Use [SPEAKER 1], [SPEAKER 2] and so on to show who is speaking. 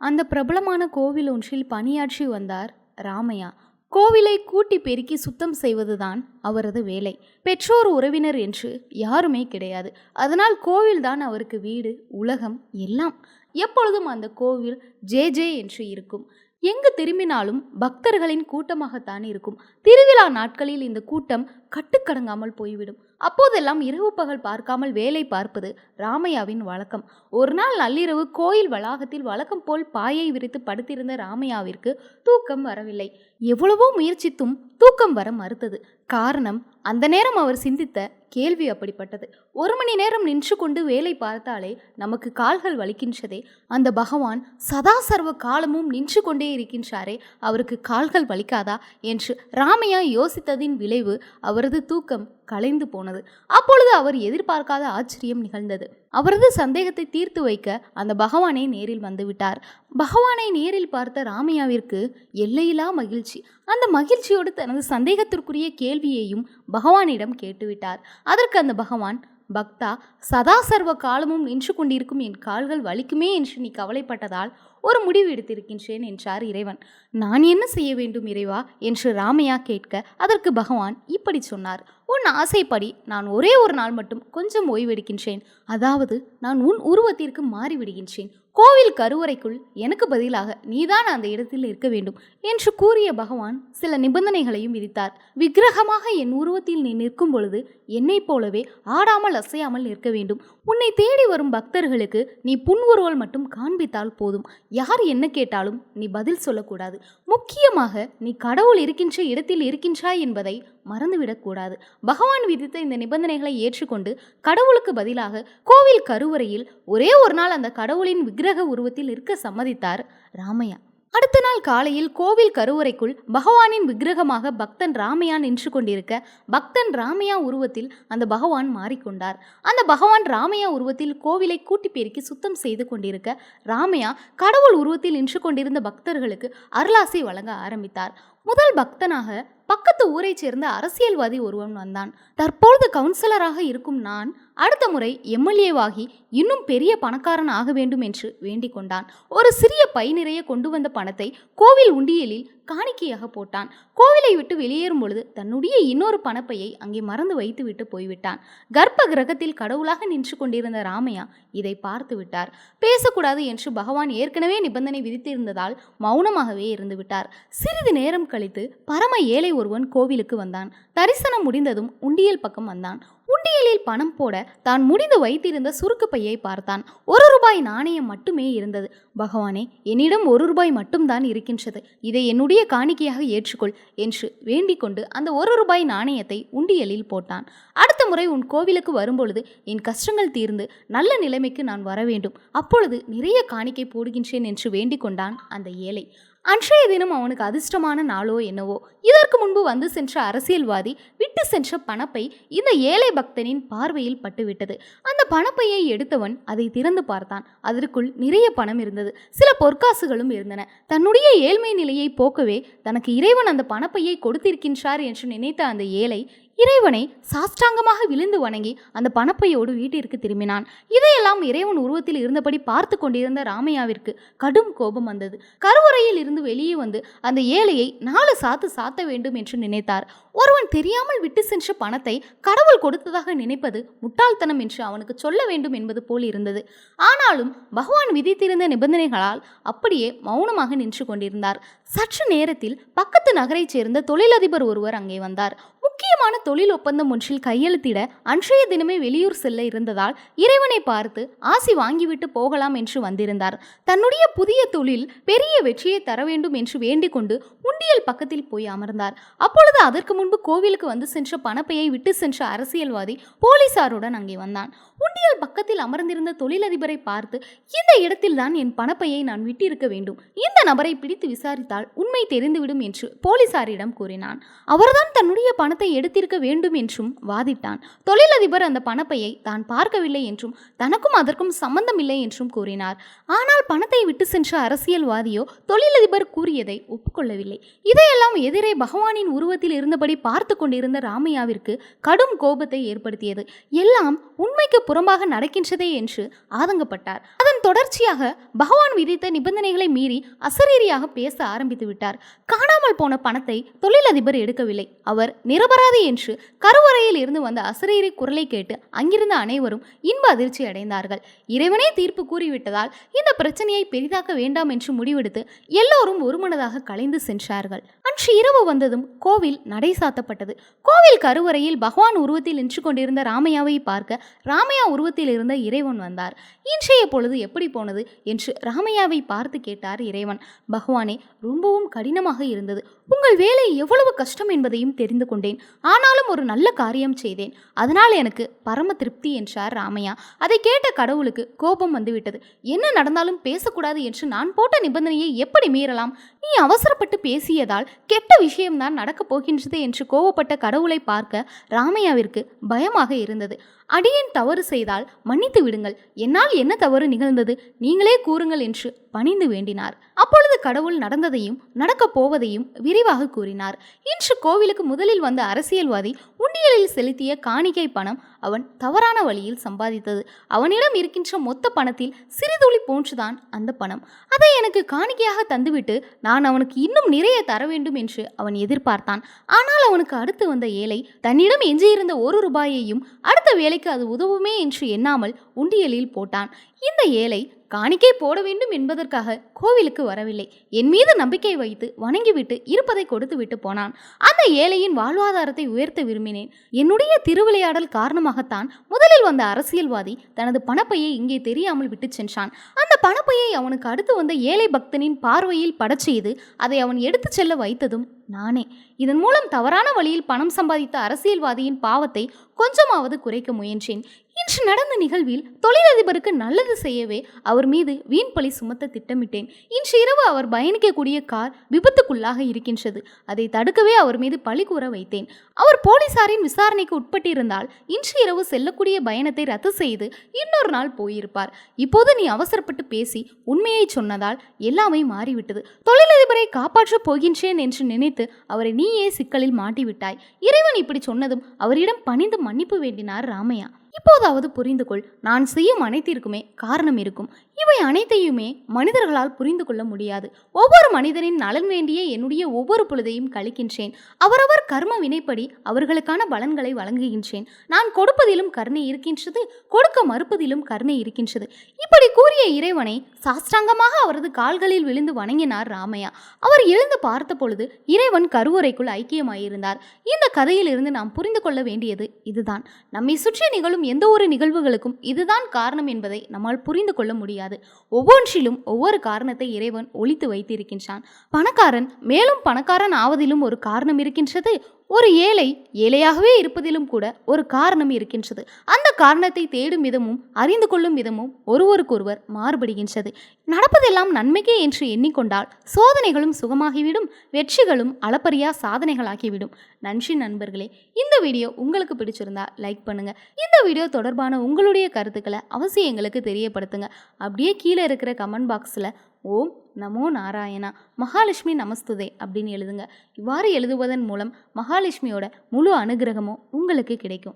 [SPEAKER 1] அந்த பிரபலமான கோவில் ஒன்றில் பணியாற்றி வந்தார் ராமையா. கோவிலை கூட்டி பெருக்கி சுத்தம் செய்வதுதான் அவரது வேலை. பெற்றோர் உறவினர் என்று யாருமே கிடையாது. அதனால் கோவில்தான் அவருக்கு வீடு உலகம் எல்லாம். எப்பொழுதும் அந்த கோவில் ஜே ஜே என்று இருக்கும். எங்கு திரும்பினாலும் பக்தர்களின் கூட்டமாகத்தான் இருக்கும். திருவிழா நாட்களில் இந்த கூட்டம் கட்டுக்கடங்காமல் போய்விடும். அப்போதெல்லாம் இரவு பகல் பார்க்காமல் வேலை பார்ப்பது ராமையாவின் வழக்கம். ஒரு நாள் நள்ளிரவு கோயில் வளாகத்தில் வழக்கம் போல் பாயை விரித்து படுத்திருந்த ராமையாவிற்கு தூக்கம் வரவில்லை. எவ்வளவோ முயற்சித்தும் தூக்கம் வர மறுத்தது. காரணம் அந்த நேரம் அவர் சிந்தித்த கேள்வி அப்படிப்பட்டது. ஒரு மணி நேரம் நின்று கொண்டு வேலை பார்த்தாலே நமக்கு கால்கள் வலிக்கின்றதே. அந்த பகவான் சதா சர்வ காலமும் நின்று கொண்டே இருக்கின்றாரே அவருக்கு கால்கள் வலிக்காதா? என்று ராமையா யோசித்ததின் விளைவு அவரது தூக்கம் கலைந்து போனது. அப்பொழுது அவர் எதிர்பார்க்காத ஆச்சரியம் நிகழ்ந்தது. அவரது சந்தேகத்தை தீர்த்து வைக்க அந்த பகவானை நேரில் வந்துவிட்டார் பகவானை நேரில் பார்த்த ராமையாவிற்கு எல்லையில்லா மகிழ்ச்சி. அந்த மகிழ்ச்சியோடு தனது சந்தேகத்திற்குரிய கேள்வியையும் பகவானிடம் கேட்டுவிட்டார். அதற்கு அந்த பகவான் பக்தா சதா சர்வ காலமும் நின்று கொண்டிருக்கும் என் கால்கள் வலிக்குமே என்று நீ கவலைப்பட்டதால் ஒரு முடிவு எடுத்திருக்கின்றேன் என்றார் இறைவன். நான் என்ன செய்ய வேண்டும் இறைவா? என்று ராமையா கேட்க அதற்கு பகவான் இப்படி சொன்னார். உன் ஆசைப்படி நான் ஒரே ஒரு நாள் மட்டும் கொஞ்சம் ஓய்வெடுக்கின்றேன். அதாவது நான் உன் உருவத்திற்கு மாறிவிடுகின்றேன். கோவில் கருவறைக்குள் எனக்கு பதிலாக நீதான் அந்த இடத்தில் இருக்க வேண்டும் என்று கூறிய பகவான் சில நிபந்தனைகளையும் விதித்தார். விக்கிரகமாக என் உருவத்தில் நீ நிற்கும் பொழுது என்னைப் போலவே ஆடாமல் அசையாமல் நிற்க வேண்டும். உன்னை தேடி வரும் பக்தர்களுக்கு நீ புன்முறுவல் மட்டும் காண்பித்தால் போதும். யார் என்ன கேட்டாலும் நீ பதில் சொல்லக்கூடாது. முக்கியமாக நீ கடவுள் இருக்கின்ற இடத்தில் இருக்கின்றாய் என்பதை மறந்துவிடக்கூடாது. பகவான் விதித்த இந்த நிபந்தனைகளை ஏற்றுக்கொண்டு கடவுளுக்கு பதிலாக கோவில் கருவறையில் ஒரே ஒரு நாள் அந்த கடவுளின் விக்கிரக உருவத்தில் இருக்க சம்மதித்தார் ராமையா. அடுத்த நாள் காலையில் கோவில் கருவறைக்குள் பகவானின் விக்கிரகமாக பக்தன் ராமையா நின்று கொண்டிருக்க பக்தன் ராமையா உருவத்தில் அந்த பகவான் மாறிக்கொண்டார். அந்த பகவான் ராமையா உருவத்தில் கோவிலை கூட்டி பெருக்கி சுத்தம் செய்து கொண்டிருக்க ராமையா கடவுள் உருவத்தில் நின்று கொண்டிருந்த பக்தர்களுக்கு அருளாசை வழங்க ஆரம்பித்தார். முதல் பக்தனாக பக்கத்து ஊரைச் சேர்ந்த அரசியல்வாதி ஒருவன் வந்தான். தற்பொழுது கவுன்சிலராக இருக்கும் நான் அடுத்த முறை எம்எல்ஏவாகி இன்னும் பெரிய பணக்காரன் ஆக வேண்டும் என்று வேண்டிக் கொண்டான். ஒரு சிறிய பை நிறைய கொண்டு வந்த பணத்தை கோவில் உண்டியலில் காணிக்கையாக போட்டான். கோவிலை விட்டு வெளியேறும் பொழுது தன்னுடைய இன்னொரு பணப்பையை அங்கே மறந்து வைத்துவிட்டு போய்விட்டான். கர்ப்ப கிரகத்தில் கடவுளாக நின்று கொண்டிருந்த ராமையா இதை பார்த்து விட்டார். பேசக்கூடாது என்று பகவான் ஏற்கனவே நிபந்தனை விதித்திருந்ததால் மௌனமாகவே இருந்துவிட்டார் சிறிது நேரம் கழித்து பரம ஏழை ஒருவன் கோவிலுக்கு வந்தான். தரிசனம் முடிந்ததும் உண்டியல் பக்கம் வந்தான். உண்டியலில் பணம் போட தான் முடிந்து வைத்திருந்த சுருக்கு பையை பார்த்தான். ஒரு ரூபாய் நாணயம் மட்டுமே இருந்தது. பகவானே என்னிடம் ஒரு ரூபாய் மட்டும்தான் இருக்கின்றது. இதை என்னுடைய காணிக்கையாக ஏற்றுக்கொள் என்று வேண்டிக் கொண்டு அந்த ஒரு ரூபாய் நாணயத்தை உண்டியலில் போட்டான். அடுத்த முறை உன் கோவிலுக்கு வரும்பொழுது என் கஷ்டங்கள் தீர்ந்து நல்ல நிலைமைக்கு நான் வர வேண்டும் அப்பொழுது நிறைய காணிக்கை போடுகின்றேன் என்று வேண்டிக் கொண்டான் அந்த ஏழை. அன்றைய தினம் அவனுக்கு அதிர்ஷ்டமான நாளோ என்னவோ இதற்கு முன்பு வந்து சென்ற அரசியல்வாதி விட்டு சென்ற பணப்பை இந்த ஏழை பக்தனின் பார்வையில் பட்டுவிட்டது. அந்த பணப்பையை எடுத்தவன் அதை திறந்து பார்த்தான். அதற்குள் நிறைய பணம் இருந்தது. சில பொற்காசுகளும் இருந்தன. தன்னுடைய ஏழ்மை நிலையை போக்கவே தனக்கு இறைவன் அந்த பணப்பையை கொடுத்திருக்கின்றார் என்று நினைத்த அந்த ஏழை இறைவனை சாஷ்டாங்கமாக விழுந்து வணங்கி அந்த பணப்பையோடு வீட்டிற்கு திரும்பினான். இதையெல்லாம் இறைவன் உருவத்தில் இருந்தபடி பார்த்து கொண்டிருந்த ராமையாவிற்கு கடும் கோபம் வந்தது. கருவறையில் இருந்து வெளியே வந்து அந்த ஏழையை நாலு சாத்து சாத்த வேண்டும் என்று நினைத்தார். ஒருவன் தெரியாமல் விட்டு சென்ற பணத்தை கடவுள் கொடுத்ததாக நினைப்பது முட்டாள்தனம் என்று அவனுக்கு சொல்ல வேண்டும் என்பது போல் இருந்தது. ஆனாலும் பகவான் விதித்திருந்த நிபந்தனைகளால் அப்படியே மௌனமாக நின்று கொண்டிருந்தார். சற்று நேரத்தில் பக்கத்து நகரைச் சேர்ந்த தொழிலதிபர் ஒருவர் அங்கே வந்தார். முக்கியமான தொழில் ஒப்பந்தம் ஒன்றில் கையெழுத்திட அன்றைய தினமே வெளியூர் செல்ல இருந்ததால் இறைவனை பார்த்து ஆசி வாங்கிவிட்டு போகலாம் என்று வந்திருந்தார். தன்னுடைய புதிய தொழில் பெரிய வெற்றியை தர வேண்டும் என்று வேண்டிக் கொண்டு உண்டியல் பக்கத்தில் போய் அமர்ந்தார். அப்பொழுது அதற்கு முன்பு கோவிலுக்கு வந்து சென்ற பணப்பையை விட்டு சென்ற அரசியல்வாதி போலீசாருடன் அங்கே வந்தான். உண்டியல் பக்கத்தில் அமர்ந்திருந்த தொழிலதிபரை பார்த்து இந்த இடத்தில் தான் என் பணப்பையை நான் விட்டிருக்க வேண்டும். இந்த நபரை பிடித்து விசாரித்தால் உண்மை தெரிந்துவிடும் என்று போலீசாரிடம் கூறினான். அவர்தான் தன்னுடைய பணத்தை பணத்தை எடுத்திருக்க வேண்டும் என்றும் வாதிட்டான். தொழிலதிபர் அந்த பணப்பையை தான் பார்க்கவில்லை என்றும் தனக்கும் அதற்கும் சம்பந்தம் இல்லை என்றும் கூறினார். ஆனால் பணத்தை விட்டு சென்ற அரசியல்வாதியோ தொழிலதிபர் கூறியதை ஒப்புக்கொள்ளவில்லை. இதையெல்லாம் எதிரே பகவானின் உருவத்தில் இருந்தபடி பார்த்து கொண்டிருந்த ராமையாவிற்கு கடும் கோபத்தை ஏற்படுத்தியது. எல்லாம் உண்மைக்கு புறம்பாக நடக்கின்றதே என்று ஆதங்கப்பட்டார். அதன் தொடர்ச்சியாக பகவான் விதித்த நிபந்தனைகளை மீறி அசரீரியாக பேச ஆரம்பித்து விட்டார் காணாமல் போன பணத்தை தொழிலதிபர் எடுக்கவில்லை. அவர் நிரபர போராது என்று கருவறையில் இருந்து வந்த அசரீரி குரலை கேட்டு அங்கிருந்த அனைவரும் இன்ப அதிர்ச்சி அடைந்தார்கள். இறைவனே தீர்ப்பு கூறிவிட்டதால் இந்த பிரச்சனையை பெரிதாக்க வேண்டாம் என்று முடிவெடுத்து எல்லோரும் ஒருமனதாக கலைந்து சென்றார்கள். அன்று இரவு வந்ததும் கோவில் நடை சாத்தப்பட்டது. கோவில் கருவறையில் பகவான் உருவத்தில் நின்று கொண்டிருந்த ராமையாவை பார்க்க ராமையா உருவத்தில் இருந்த இறைவன் வந்தார். இன்றைய பொழுது எப்படி போனது என்று ராமையாவை பார்த்து கேட்டார் இறைவன். பகவானே ரொம்பவும் கடினமாக இருந்தது. உங்கள் வேலை எவ்வளவு கஷ்டம் என்பதையும் தெரிந்து கொண்டேன். ஆனாலும் ஒரு நல்ல காரியம் செய்தேன். அதனால் எனக்கு பரம திருப்தி என்றார் ராமையா. அதை கேட்ட கடவுளுக்கு கோபம் வந்துவிட்டது. என்ன நடந்தாலும் பேசக்கூடாது என்று நான் போட்ட நிபந்தனையை எப்படி மீறலாம்? நீ அவசரப்பட்டு பேசியதால் கெட்ட விஷயம்தான் நடக்கப் போகின்றது என்று கோவப்பட்ட கடவுளை பார்க்க ராமையாவிற்கு பயமாக இருந்தது. அடியேன் தவறு செய்தால் மன்னித்து விடுங்கள். என்னால் என்ன தவறு நிகழ்ந்தது? நீங்களே கூறுங்கள் என்று பணிந்து வேண்டினார். அப்பொழுது கடவுள் நடந்ததையும் நடக்கப் போவதையும் விரிவாக கூறினார். இன்று கோவிலுக்கு முதலில் வந்த அரசியல்வாதி உண்டியலில் செலுத்திய காணிக்கை பணம் அவன் தவறான வழியில் சம்பாதித்தது. அவனிடம் இருக்கின்ற மொத்த பணத்தில் சிறிதுளி போன்றுதான் அந்த பணம். அதை எனக்கு காணிக்கையாக தந்துவிட்டு நான் அவனுக்கு இன்னும் நிறைய தர வேண்டும் என்று அவன் எதிர்பார்த்தான். ஆனால் அவனுக்கு அடுத்து வந்த ஏழை தன்னிடம் எஞ்சியிருந்த ஒரு ரூபாயையும் அடுத்த வேலைக்கு அது உதவுமே என்று எண்ணாமல் உண்டியலில் போட்டான். இந்த ஏழை காணிக்கை போட வேண்டும் என்பதற்காக கோவிலுக்கு வரவில்லை. என் மீது நம்பிக்கை வைத்து வணங்கிவிட்டு இருப்பதை கொடுத்து விட்டு போனான். அந்த ஏழையின் வாழ்வாதாரத்தை உயர்த்த விரும்பினேன். என்னுடைய திருவிளையாடல் காரணமாகத்தான் முதலில் வந்த அரசியல்வாதி தனது பணப்பையை இங்கே தெரியாமல் விட்டு சென்றான். அந்த பணப்பையை அவனுக்கு அடுத்து வந்த ஏழை பக்தனின் பார்வையில் படச் செய்து அதை அவன் எடுத்துச் செல்ல வைத்ததும் நானே. இதன் மூலம் தவறான வழியில் பணம் சம்பாதித்த அரசியல்வாதியின் பாவத்தை கொஞ்சமாவது குறைக்க முயன்றேன். இன்று நடந்த நிகழ்வில் தொழிலதிபருக்கு நல்லது செய்யவே அவர் மீது வீண் பழி சுமத்த திட்டமிட்டேன். இன்று இரவு அவர் பயணிக்கக்கூடிய கார் விபத்துக்குள்ளாக இருக்கின்றது. அதை தடுக்கவே அவர் மீது பழி கூற வைத்தேன். அவர் போலீசாரின் விசாரணைக்கு உட்பட்டிருந்தால் இன்று இரவு செல்லக்கூடிய பயணத்தை ரத்து செய்து இன்னொரு நாள் போயிருப்பார். இப்போது நீ அவசரப்பட்டு பேசி உண்மையை சொன்னதால் எல்லாமே மாறிவிட்டது. தொழிலதிபரை காப்பாற்றப் போகின்றேன் என்று நினைத்து அவரை நீயே சிக்கலில் மாட்டிவிட்டாய். இறைவன் இப்படி சொன்னதும் அவரிடம் பணிந்து மன்னிப்பு வேண்டினார் ராமையா. இப்போதாவது புரிந்து கொள் நான் செய்யும் அனைத்திற்குமே காரணம் இருக்கும். இவை அனைத்தையுமே மனிதர்களால் புரிந்து கொள்ள முடியாது. ஒவ்வொரு மனிதனின் நலன் வேண்டிய என்னுடைய ஒவ்வொரு பொழுதையும் கழிக்கின்றேன். அவரவர் கர்ம வினைப்படி அவர்களுக்கான பலன்களை வழங்குகின்றேன். நான் கொடுப்பதிலும் கருணை இருக்கின்றது கொடுக்க மறுப்பதிலும் கருணை இருக்கின்றது. இப்படி கூறிய இறைவனை சாஸ்தாங்கமாக அவரது கால்களில் விழுந்து வணங்கினார் ராமையா. அவர் எழுந்து பார்த்த பொழுது இறைவன் கருவறைக்குள் ஐக்கியமாயிருந்தார். இந்த கதையிலிருந்து நாம் புரிந்து கொள்ள வேண்டியது இதுதான். நம்மை சுற்றி நிகழும் எந்த ஒரு நிகழ்வுகளுக்கும் இதுதான் காரணம் என்பதை நம்மால் புரிந்து கொள்ள முடியாது. ஒவ்வொன்றிலும் ஒவ்வொரு காரணத்தை இறைவன் ஒழித்து வைத்திருக்கின்றான். பணக்காரன் மேலும் பணக்காரன் ஆவதிலும் ஒரு காரணம் இருக்கின்றது. ஒரு ஏழை ஏழையாகவே இருப்பதிலும் கூட ஒரு காரணம் இருக்கின்றது. அந்த காரணத்தை தேடும் விதமும் அறிந்து கொள்ளும் விதமும் ஒருவருக்கொருவர் மாறுபடுகின்றது. நடப்பதெல்லாம் நன்மைக்கே என்று எண்ணிக்கொண்டால் சோதனைகளும் சுகமாகிவிடும் வெற்றிகளும் அளப்பரியா சாதனைகளாகிவிடும். நன்றி நண்பர்களே இந்த வீடியோ உங்களுக்கு பிடிச்சிருந்தா லைக் பண்ணுங்க. இந்த வீடியோ தொடர்பான உங்களுடைய கருத்துக்களை அவசியம் எங்களுக்கு தெரியப்படுத்துங்க. அப்படியே கீழே இருக்கிற கமெண்ட் பாக்ஸில் ஓம் நமோ நாராயணா. மகாலட்சுமி நமஸ்துதே அப்படின்னு எழுதுங்க. இவ்வாறு எழுதுவதன் மூலம் மகாலட்சுமியோட முழு அனுகிரகமும் உங்களுக்கு கிடைக்கும்.